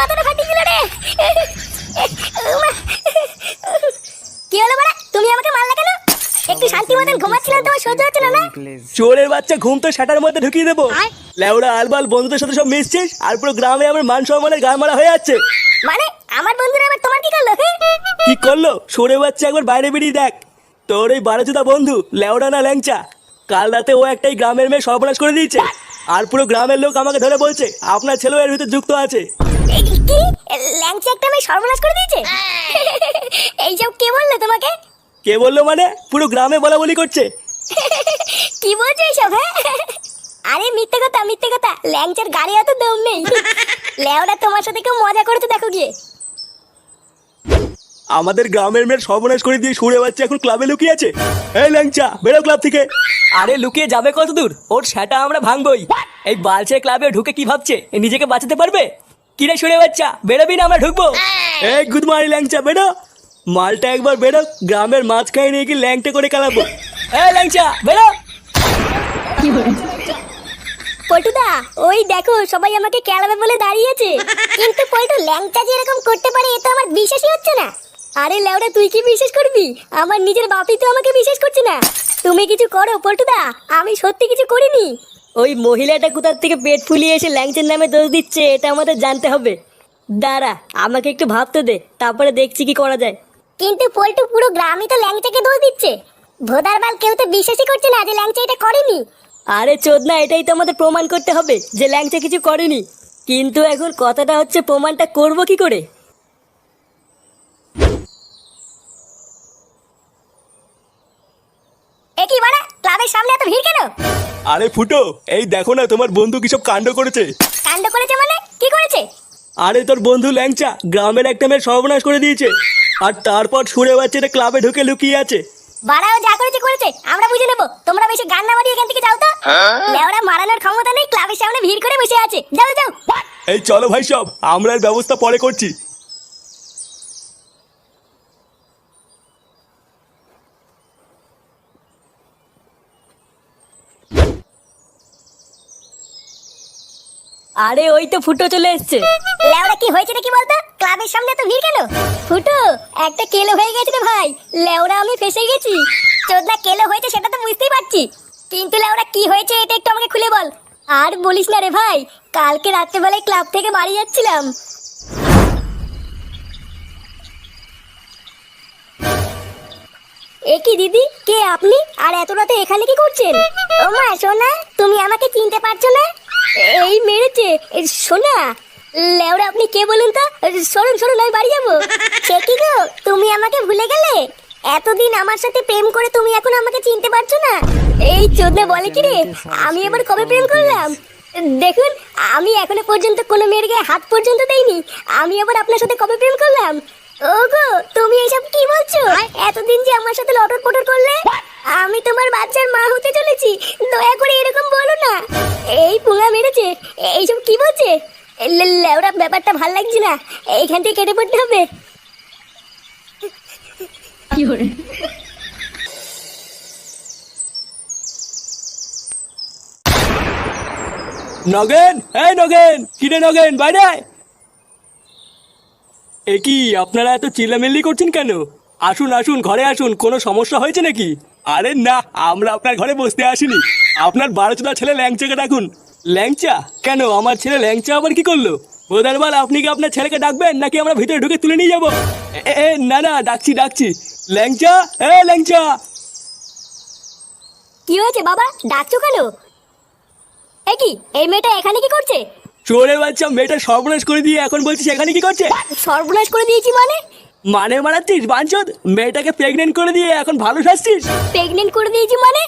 মাথাটা রে। কি হলো বড়া? তুমি আমাকে মারলে কেন? একটু শান্তি মতন ঘুমাচ্ছিলাম তোমার সহ্য হচ্ছে না চোরের বাচ্চা ঘুম তো শাটার মধ্যে ঢুকিয়ে দেবো। লেওড়া আলবাল বন্ধুদের সাথে সব মিশছিস? আর পুরো গ্রামে আমার মান সম্মানের গা মারা হয়ে যাচ্ছে। মানে আমার বন্ধুরা আবার তোমার কি করল? কি করল? সরে বাচ্চা একবার বাইরে বেরিয়ে দেখ। তোর ওই বারোচুদা বন্ধু লেওড়া না ল্যাংচা। কাল রাতে ও একটাই গ্রামের মেয়ে সর্বনাশ করে দিয়েছে। আর পুরো গ্রামের লোক আমাকে ধরে বলছে আপনার ছেলেও এর ভিতরে যুক্ত আছে। কি? ল্যাংচা একটা আমি সর্বনাশ করে দিয়েছে? এইসব কে বলল তোমাকে? কে বলল মানে? পুরো গ্রামে বলা বলি করছে। কি বলছো এইসব হ্যাঁ? আরে মিথ্যে কথা মিথ্যে কথা। ল্যাংচার গাড়ি এত দম নেই। লেওরা তোমার সাথে কেউ মজা করেছে দেখো গিয়ে। আমাদের গ্রামের মেয়ের সর্বনাশ করে দিয়ে সুরে বাচ্চা এখন ক্লাবে লুকিয়ে আছে। এই ল্যাংচা বেরো ক্লাব থেকে। আরে লুকিয়ে যাবে কত দূর ওর সেটা আমরা ভাঙবই। এই বালছে ক্লাবে ঢুকে কি ভাবছে? নিজেকে বাঁচাতে পারবে? কিরে শুনে বাচ্চা? বেরোবি না, আমরা ঢুকবো? এই গুড মারি ল্যাংচা, বেরো। মালটা একবার বেরো, গ্রামের মাঝখানে নিয়ে কি ল্যাংটা করে কালাবো এই ল্যাংচা, বেরো। পল্টুদা, ওই দেখো, সবাই আমাকে কেলাবে বলে দাঁড়িয়েছে। কিন্তু পল্টু, ল্যাংচা যে এরকম করতে পারে এটা আমার বিশ্বাসই হচ্ছে না। আরে লেওরা তুই কি বিশ্বাস করবি? আমার নিজের বাপই তো আমাকে বিশ্বাস করছে না। তুমি কিছু করো, পল্টুদা, আমি সত্যি কিছু করিনি। ওই মহিলাটা কোথার থেকে পেট ফুলিয়ে এসে ল্যাংচের নামে দোষ দিচ্ছে এটা আমাদের জানতে হবে। দাঁড়া আমাকে একটু ভাবতে দে তারপরে দেখছি কি করা যায়। কিন্তু পল্টু পুরো গ্রামই তো ল্যাংচাকে দোষ দিচ্ছে। ভোদার বাল কেউ তো বিশ্বাসই করছে না যে ল্যাংচা এটা করেনি। আরে চোদনা এটাই তো আমাদের প্রমাণ করতে হবে যে ল্যাংচা কিছু করেনি। কিন্তু এখন কথাটা হচ্ছে প্রমাণটা করব কি করে? এ কি বাড়া? ক্লাবের সামনে এত ভিড় কেন? আরে ফুটো এই দেখো না তোমার বন্ধু কিসব কাণ্ড করেছে। কাণ্ড করেছে মানে? কি করেছে? আরে তোর বন্ধু ল্যাংচা গ্রামের একটা মেয়ের সর্বনাশ করে দিয়েছে। আর তারপর সুরে বাচ্চাটা ক্লাবে ঢুকে লুকিয়ে আছে। বাড়াও যা করেছে করেছে আমরা বুঝে নেব। তোমরা বেশি গান না মারিয়ে এখান থেকে যাও তো। লেওরা মারানোর ক্ষমতা নেই ক্লাবের সামনে ভিড় করে বসে আছে। যাও যাও। এই চলো ভাই সব আমরা এর ব্যবস্থা পরে করছি। আরে ওই তো ফুটো চলে এসছে। লেওরা কি হয়েছে নাকি বলতো? ক্লাবের সামনে তো ভিড় কেন? ফুটো একটা কেলো হয়ে গেছে রে ভাই। লেওরা আমি ফেসে গেছি। চোদনা কেলো হয়েছে সেটা তো বুঝতেই পারছি। কিন্তু লেওরা কি হয়েছে এটা একটু আমাকে খুলে বল। আর বলিস না রে ভাই কালকে রাত্রেবেলায় ক্লাব থেকে বাড়ি যাচ্ছিলাম। এ দিদি? কে আপনি? আর এত রাতে এখানে কি করছেন? ও মা, সোনা, তুমি আমাকে চিনতে পারছ না? এই মেরেছে। সোনা, লেওরা, আপনি কে বলুন তো? সরুন সরুন, আমি বাড়ি যাব। সে কি গো? তুমি আমাকে ভুলে গেলে? এতদিন আমার সাথে প্রেম করে তুমি এখন আমাকে চিনতে পারছ না? এই চোদনা বলে কি রে? আমি এবার কবে প্রেম করলাম? দেখুন, আমি এখনও পর্যন্ত কোনো মেয়ের গায়ে হাত পর্যন্ত দেইনি। আমি আবার আপনার সাথে কবে প্রেম করলাম? ওগো তুমি এসব কি বলছো? এতদিন যে আমার সাথে লটর পটর করলে? আমি তোমার বাচ্চার মা হতে চলেছি। দয়া করে এরকম বলো না। এই পুঙা মেরেছে। এইসব কি বলছে? লে- লেওড়া ব্যাপারটা ভালো লাগছে না। এইখান থেকে কেটে পড়তে হবে। নগেন এই নগেন কিরে নগেন বাইরে। এ কি, আপনারা এত চিল্লামিল্লি করছেন কেন? আসুন আসুন, ঘরে আসুন, কোনো সমস্যা হয়েছে নাকি? আরে না, আমরা আপনার ঘরে বসতে আসিনি। আপনার বারোচোদা ছেলে ল্যাংচাকে ডাকুন। ল্যাংচা? কেন, আমার ছেলে ল্যাংচা আবার কি করল? বোধারবাল আপনি কি আপনার ছেলেকে ডাকবেন, নাকি আমরা ভিতরে ঢুকে তুলে নিয়ে যাব? এ, না না, ডাকছি ডাকছি। ল্যাংচা? এ, ল্যাংচা! কি হয়েছে বাবা? ডাকছো কেন? এ কি, এই মেয়েটা এখানে কি করছে? চোরে বাচ্চা মেয়েটা সর্বনাশ করে দিয়ে এখন বলছিস এখানে কি করছে? সর্বনাশ করে দিয়েছি মানে? মানে মারাচ্ছিস বাঞ্চদ? মেয়েটাকে প্রেগনেন্ট করে দিয়ে এখন ভালো সাজছিস? প্রেগনেন্ট করে দিয়েছি মানে?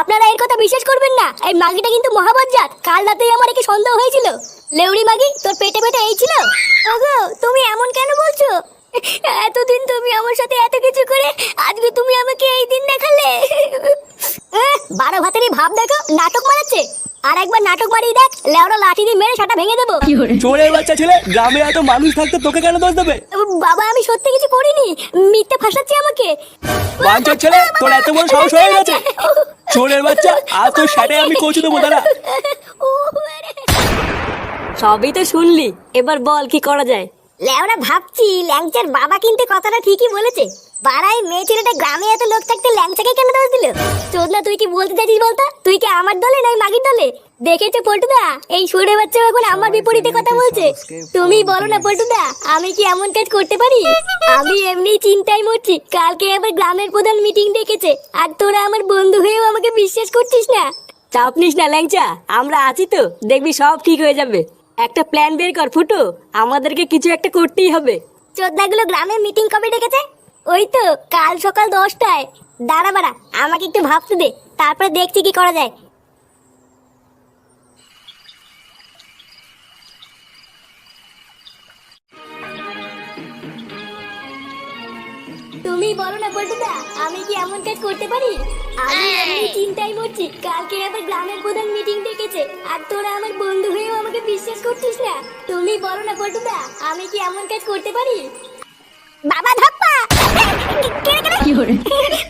আপনারা এর কথা বিশ্বাস করবেন না। এই মাগিটা কিন্তু মহাবজ্জাত। কাল রাতেই আমার একে সন্দেহ হয়েছিল। লেউড়ি মাগি তোর পেটে পেটে এই ছিল? ওগো তুমি এমন কেন বলছো? এতদিন তুমি আমার সাথে এত কিছু করে আজকে তুমি আমাকে এই দিন দেখালে। বারো ভাতেরই ভাব দেখো নাটক মারাচ্ছে। আর একবার নাটক মারিয়ে দেখ। লেওড়া লাঠি দিয়ে মেরে সাটা ভেঙে দেবো। চোরের বাচ্চা ছেলে গ্রামে এত মানুষ থাকতে তোকে কেন দোষ দেবে? বাবা আমি সত্যি কিছু করিনি। মিথ্যে ফাঁসাচ্ছি আমাকে। ছেলে তোর এত বড় সাহস হয়ে গেছে। চোরের বাচ্চা আর তোর সাথে আমি কচু দেবো দাঁড়া। সবই তো শুনলি। এবার বল কি করা যায়? লেওরা ভাবছি ল্যাংচার বাবা কিন্তু কথাটা ঠিকই বলেছে। পাড়ায় মেয়ে ছেলেটা গ্রামে এত লোক থাকতে ল্যাংচাকে কেন দোষ দিল? চোদনা তুই কি বলতে চাইছিস বলতো? তুই কি আমার দলে নয় মাগির দলে? দেখেছ পল্টুদা? এই সুরে বাচ্চা এখন আমার বিপরীতে কথা বলছে। তুমি বলো না পল্টুদা আমি কি এমন কাজ করতে পারি? আমি এমনি চিন্তায় মরছি। কালকে আবার গ্রামের প্রধান মিটিং ডেকেছে। আর তোরা আমার বন্ধু হয়েও আমাকে বিশ্বাস করছিস না? চাপ নিস না ল্যাংচা। আমরা আছি তো। দেখবি সব ঠিক হয়ে যাবে। একটা প্ল্যান বের কর ফুটো। আমাদেরকে কিছু একটা করতেই হবে। চোদ্দাগুলো গ্রামে মিটিং কবে ডেকেছে? ওই তো কাল সকাল দশটায়। দাঁড়া বাড়া আমাকে একটু ভাবতে দে। তারপরে দেখছি কি করা যায়। তুমি বলো না পল্টুদা আমি কি এমন কাজ করতে পারি? আমি এমনি চিন্তায় মরছি। কালকে আবার গ্রামের প্রধান মিটিং ডেকেছে আর তোরা আমার বন্ধু হয়েও আমাকে বিশ্বাস করছিস না। তুমি বলো না পল্টুদা আমি কি এমন কাজ করতে পারি? বাবা ধাপ্পা!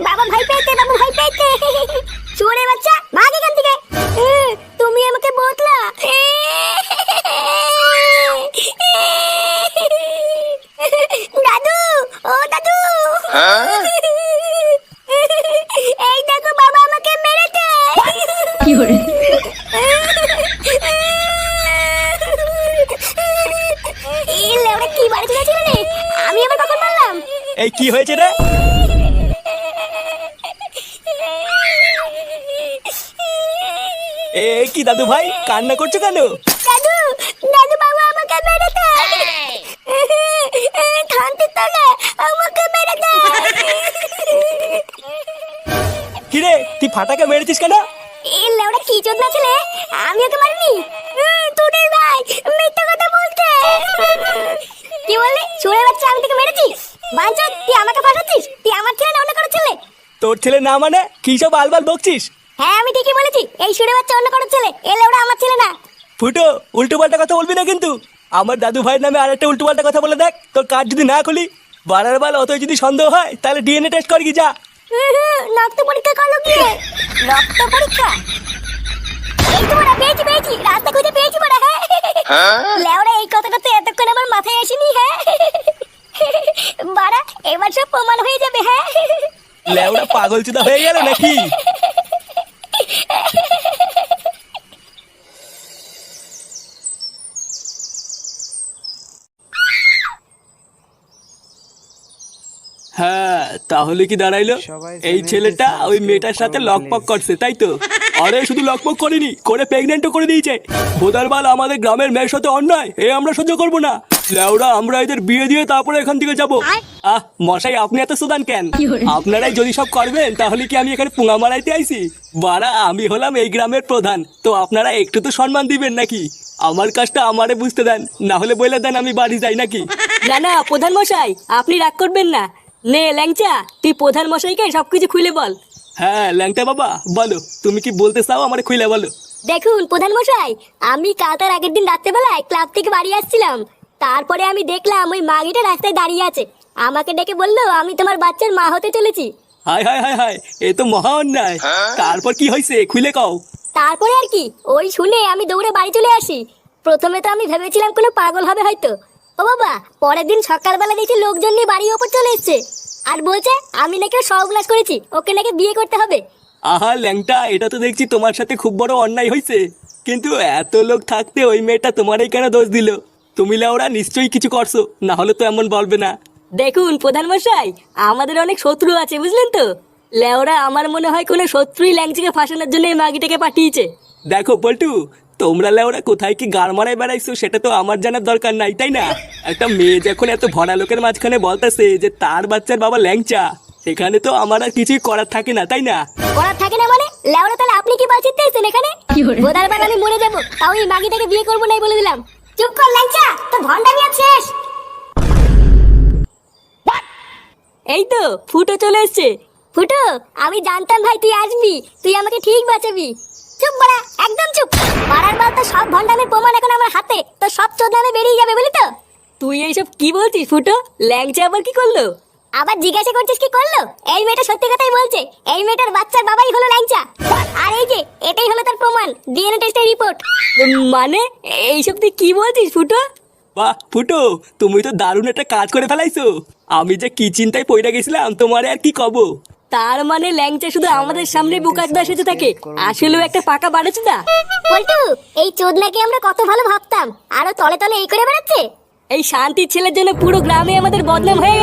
বাবা ভাই পেয়েছে বাবা ভাই পেয়েছে চোরে বাচ্চা ভাগ এখান থেকে এ, তুমি আমাকে বতলা দাদু ও দাদু এই দেখো বাবা আমাকে মেরেছে কি করে কি বাড়ি চলেছিল রে আমি আবার কখন মারলাম এই কি হয়েছে রে? এ কি দাদু ভাই? কান্না করছ কেন? দাদু দাদু বাবা আমাকে মেরেছে থানতে তলে আমাকে মেরেছে কি রে তুই ফাটাকে মেরেছিস কেন? এই লেওড়া কি চোদ না ছেলে আমি ওকে মারিনি? তোর ছেলে না মানে? কি সব আলবাল বকছিস? হ্যাঁ আমি ঠিকই বলেছি। এই শুনে বাচ্চা অন্য কারও ছেলে এ লেওড়া আমার ছেলে না। ফুটো উল্টো পাল্টা কথা বলবি না কিন্তু। আমার দাদু ভাইয়ের নামে আর একটা উল্টো পাল্টা কথা বলে দেখ তোর কাজ যদি না খুলি বাড়ার বাল অত যদি সন্দেহ হয় তাহলে ডিএনএ টেস্ট কর কি যা। রক্ত পরীক্ষা করল গিয়ে রক্ত পরীক্ষা? এই তো বড়া পেয়েছি পেয়েছি। রাস্তা খুঁজে পেয়েছি বড়া হ্যাঁ। লেওরা এই কথাটা তো এতক্ষণ আমার মাথায় আসেনি হ্যাঁ। বাড়া এবার সব প্রমাণ হয়ে যাবে হ্যাঁ। লেওড়া পাগল চুদা হয়ে গেল নাকি? হ্যাঁ তাহলে কি দাঁড়াইলো? এই ছেলেটা ওই মেয়েটার সাথে লকপক করছে তাই তো? আরে শুধু লকপক করেনি করে প্রেগনেন্টও করে দিয়েছে। ভোদার বাল আমাদের গ্রামের মেয়ের সাথে অন্যায় এ আমরা সহ্য করব না। লেওরা আমরা এদের বিয়ে দিয়ে তারপরে এখান থেকে যাব। আহ মশাই আপনি এত সুদান কেন? আপনারাই যদি সব করবেন তাহলে কি আমি এখানে পুঙা মারাইতে আইছি? বাড়া আমি হলাম এই গ্রামের প্রধান তো আপনারা একটু তো সম্মান দিবেন নাকি? আমার কাজটা আমারে বুঝতে দেন না হলে বলে দেন আমি বাড়ি যাই নাকি? না না প্রধান মশাই আপনি রাগ করবেন না। নে ল্যাংচা তুই প্রধান মশাইকে সবকিছু খুলে বল। হ্যাঁ ল্যাংটা বাবা বলো তুমি কি বলতে চাও আমার খুলে বলো? দেখুন প্রধান মশাই আমি কাল তার আগের দিন রাত্রেবেলায় ক্লাব থেকে বাড়ি আসছিলাম। তারপরে আমি দেখলাম ওই মাগিটা রাস্তায় দাঁড়িয়ে আছে। আমাকে ডেকে বলল আমি তোমার বাচ্চার মা হতে চলেছি। হায় হায় হায় হায় এ তো মহা অন্যায় তারপর কি হয়েছে খুলে কও। তারপরে আর কি ওই শুনে আমি দৌড়ে বাড়ি চলে আসি। প্রথমে তো আমি ভেবেছিলাম কোনো পাগল হবে হয়তো। ও বাবা পরের দিন সকালবেলা দেখছি লোকজন নিয়ে বাড়ির ওপর চলে এসছে। আর বলছে আমি নাকি সর্বনাশ করেছি ওকে নাকি বিয়ে করতে হবে। আহা ল্যাংটা এটা তো দেখছি তোমার সাথে খুব বড় অন্যায় হয়েছে। কিন্তু এত লোক থাকতে ওই মেয়েটা তোমারই কেন দোষ দিল? তুমি লেওরা নিশ্চয়ই কিছু করছ না হলে তো এমন বলবে না। দেখুন প্রধান মশাই আমাদের অনেক শত্রু আছে বুঝলেন তো? লেওরা আমার মনে হয় কোনো শত্রুই ল্যাংচিকে ফাঁসানোর জন্য এই মাগিটাকে পাঠিয়েছে। দেখো পল্টু তোমরা লেওরা কোথায় কি গার মারায় বেড়াইছো সেটা তো আমার জানার দরকার নাই তাই না? একটা মেয়ে যখন এত ভরা লোকের মাঝখানে বলতেছে যে তার বাচ্চার বাবা ল্যাংচা সেখানে তো আমার আর কিছুই করার থাকে না তাই না? করার থাকে না মানে? লেওরা তাহলে আপনি কি বলছেন এসেছেন এখানে বোধার আমি মরে যাব তাও এই মাগিটাকে বিয়ে করব নাই বলে দিলাম। চুপ কর লাইচা তোর ভন্ডামি আর শেষ। এই তো ফুটো চলে এসছে। ফুটো আমি জানতাম ভাই তুই আসবি। তুই আমাকে ঠিক বাঁচাবি। চুপ বড়া একদম চুপ। পাড়ার বার তো সব ভন্ডামের প্রমাণ এখন আমার হাতে। তো সব চোদ্দামে বেরিয়ে যাবে বলি তো? তুই এইসব কি বলছিস ফুটো? ল্যাংচা আবার কি করল? আবার জিজ্ঞাসা করছিস কি করল? এই মেয়েটা সত্যি কথাই বলছে। এই মেয়েটার বাচ্চার বাবাই হলো ল্যাংচা। আর এই যে এটাই হলো তার প্রমাণ ডিএনএ টেস্টের রিপোর্ট। মানে এইসব তুই কি বলছিস ফুটো? বাহ ফুটো তুমি তো দারুণ একটা কাজ করে ফেলাইছো। আমি যে কি চিন্তায় পড়ে গেছিলাম তোমারে আর কি কব? তার মানে ল্যাংচা শুধু আমাদের সামনে বুকার সেজে থাকে। আসলেও একটা পাকা বাড়েছে না? পল্টু এই চোদনাকে আমরা কত ভালো ভাবতাম। আরও তলে তলে এই করে বেড়াচ্ছে। এই শান্তির ছেলের জন্য পুরো গ্রামে আমাদের বদনাম হয়ে